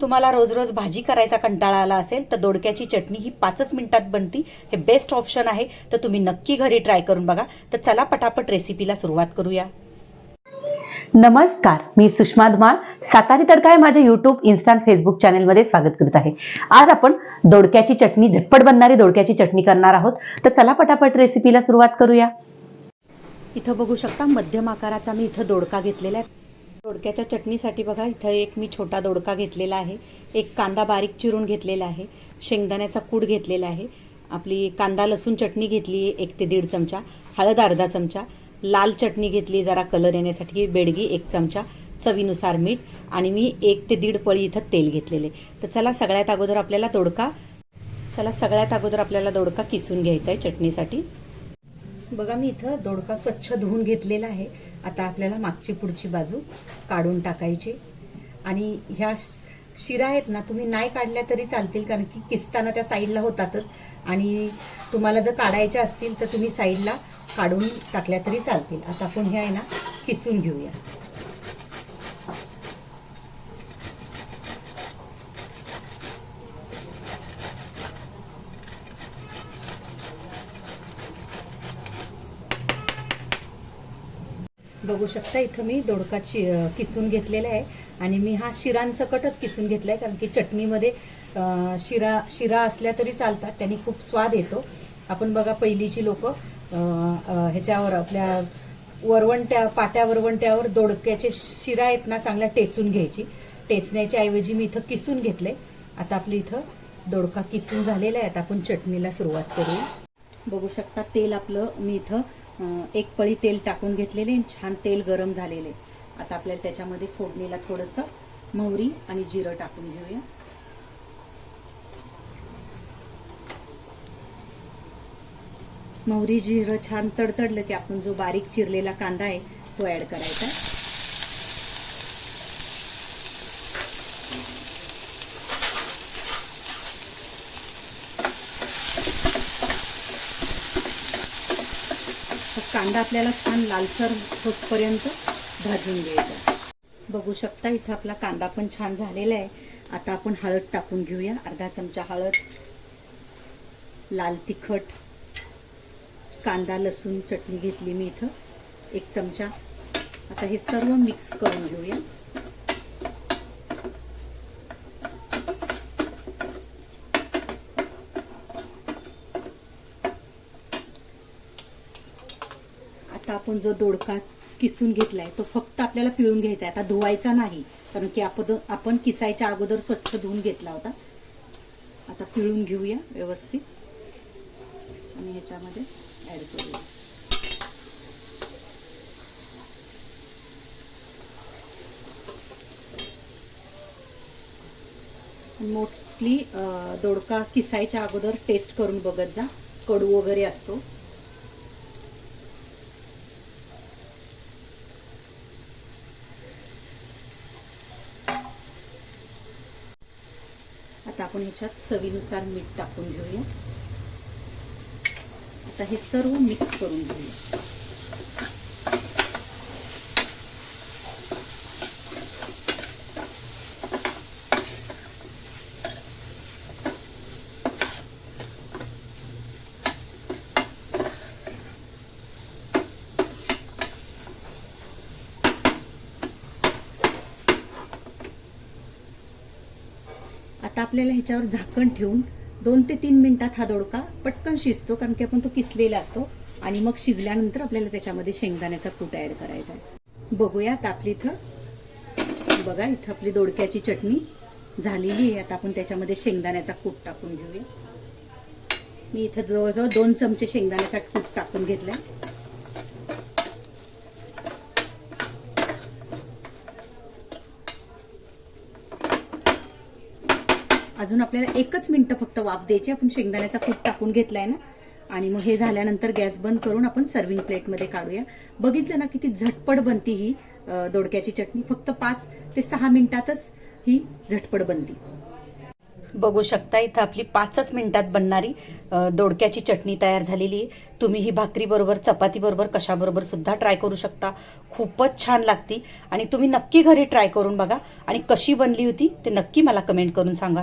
तुम्हाला रोज रोज भाजी करायचा कंटाळा आला असेल तर दोडक्याची चटणी ही पाचच मिनिटात बनती. हे बेस्ट ऑप्शन आहे. तर तुम्ही नक्की घरी ट्राय करून बघा. तर चला पटापट रेसिपीला सुरुवात करूया. नमस्कार मी सुषमा धुमाळ. सातारी तडका आहे माझ्या युट्यूब इन्स्टा फेसबुक चॅनलमध्ये स्वागत करत आहे. आज आपण दोडक्याची चटणी झटपट बनणारी दोडक्याची चटणी करणार आहोत. तर चला पटापट रेसिपीला सुरुवात करूया. इथं बघू शकता मध्यम आकाराचा मी इथं दोडका घेतलेला आहे. दोडक्याच्या चटणीसाठी बघा इथं एक मी छोटा दोडका घेतलेला आहे. एक कांदा बारीक चिरून घेतलेला आहे. शेंगदाण्याचा कूड घेतलेला आहे. आपली कांदा लसूण चटणी घेतली आहे एक ते दीड चमचा. हळद अर्धा चमचा. लाल चटणी घेतली जरा कलर येण्यासाठी. बेडगी एक चमचा. चवीनुसार मीठ. आणि मी एक ते दीड पळी इथं तेल घेतलेले तर चला सगळ्यात अगोदर आपल्याला दोडका चला सगळ्यात अगोदर आपल्याला दोडका किसून घ्यायचा आहे चटणीसाठी. बघा मी इथं दोडका स्वच्छ धुवून घेतलेला आहे. आता आपल्याला मागची पुढची बाजू काढून टाकायची. आणि ह्या शिरा आहेत ना तुम्ही नाही काढल्या तरी चालतील कारण की किसताना त्या साईडला होतातच. आणि तुम्हाला जर काढायच्या असतील तर तुम्ही साईडला काढून टाकल्या तरी चालतील. आता आपण हे आहे ना किसून घेऊया. बघू शकता इथं मी दोडका चि किसून घेतलेला आहे. आणि मी हा शिरांसकटच किसून घेतला आहे कारण की चटणीमध्ये शिरा शिरा असल्या तरी चालतात त्यांनी खूप स्वाद येतो. आपण बघा पहिलीची लोक ह्याच्यावर आपल्या वरवंट्या पाट्या वरवंट्यावर दोडक्याचे शिरा आहेत ना चांगल्या टेचून घ्यायची. टेचण्याच्या ऐवजी मी इथं किसून घेतले आता आपली इथं दोडका किसून झालेला आहे आता आपण चटणीला सुरुवात करू बघू शकता तेल आपलं मी इथं एक पळी तेल टाकून घेतलेले आणि छान तेल गरम झालेले. आता आपल्याला त्याच्यामध्ये फोडणीला थोडंसं मोहरी आणि जिरं टाकून घेऊया. मोहरी जिरं छान तडतडलं की आपण जो बारीक चिरलेला कांदा आहे तो ॲड करायचा. कांदा आपल्याला छान लालसर होतपर्यंत भाजून घ्यायचा. बघू शकता इथं आपला कांदा पण छान झालेला आहे. आता आपण हळद टाकून घेऊया. अर्धा चमचा हळद लाल तिखट कांदा लसूण चटणी घेतली मी इथं. एक चमचा. आता हे सर्व मिक्स करून घेऊया. आता आपण जो दोडका किसून घेतलाय तो फक्त आपल्याला पिळून घ्यायचा आहे. आता धुवायचा नाही कारण की आपण आपण किसायच्या अगोदर स्वच्छ धुवून घेतला होता. आता पिळून घेऊया व्यवस्थित. आणि ह्याच्यामध्ये ऍड करूया. मोस्टली दोडका किसायच्या अगोदर टेस्ट करून बघत जा. कडू वगैरे असतो. आता आपण ह्याच्यात चवीनुसार मीठ टाकून घेऊया. आता हे सर्व मिक्स करून घेऊया. आता आपल्याला ह्याच्यावर झाकण ठेवून दोन ते तीन मिनिटात हा दोडका पटकन शिजतो कारण की आपण तो किसलेला असतो आणि मग शिजल्यानंतर आपल्याला त्याच्यामध्ये शेंगदाण्याचा कूट ऍड करायचा आहे. बघूया आता आपली इथं. बघा इथं आपली दोडक्याची चटणी झालेली आहे. आता आपण त्याच्यामध्ये शेंगदाण्याचा कूट टाकून घेऊया. मी इथं जवळजवळ दोन चमचे शेंगदाण्याचा कूट टाकून घेतलाय. अजून आपल्याला एकच मिनटं फक्त वाफ द्यायची आपण शेंगदाण्याचा कूट टाकून घेतलाय ना? आणि मग हे झाल्यानंतर गॅस बंद करून आपण सर्विंग प्लेटमध्ये काढूया. बघितलं ना किती झटपट बनती ही दोडक्याची चटणी. फक्त पाच ते सहा मिनिटातच ही झटपट बनती. बघू शकता इथं आपली पाचच मिनिटात बनणारी दोडक्याची चटणी तयार झालेली आहे. तुम्ही ही भाकरीबरोबर चपातीबरोबर कशाबरोबर सुद्धा ट्राय करू शकता. खूपच छान लागती. आणि तुम्ही नक्की घरी ट्राय करून बघा. आणि कशी बनली होती ते नक्की मला कमेंट करून सांगा.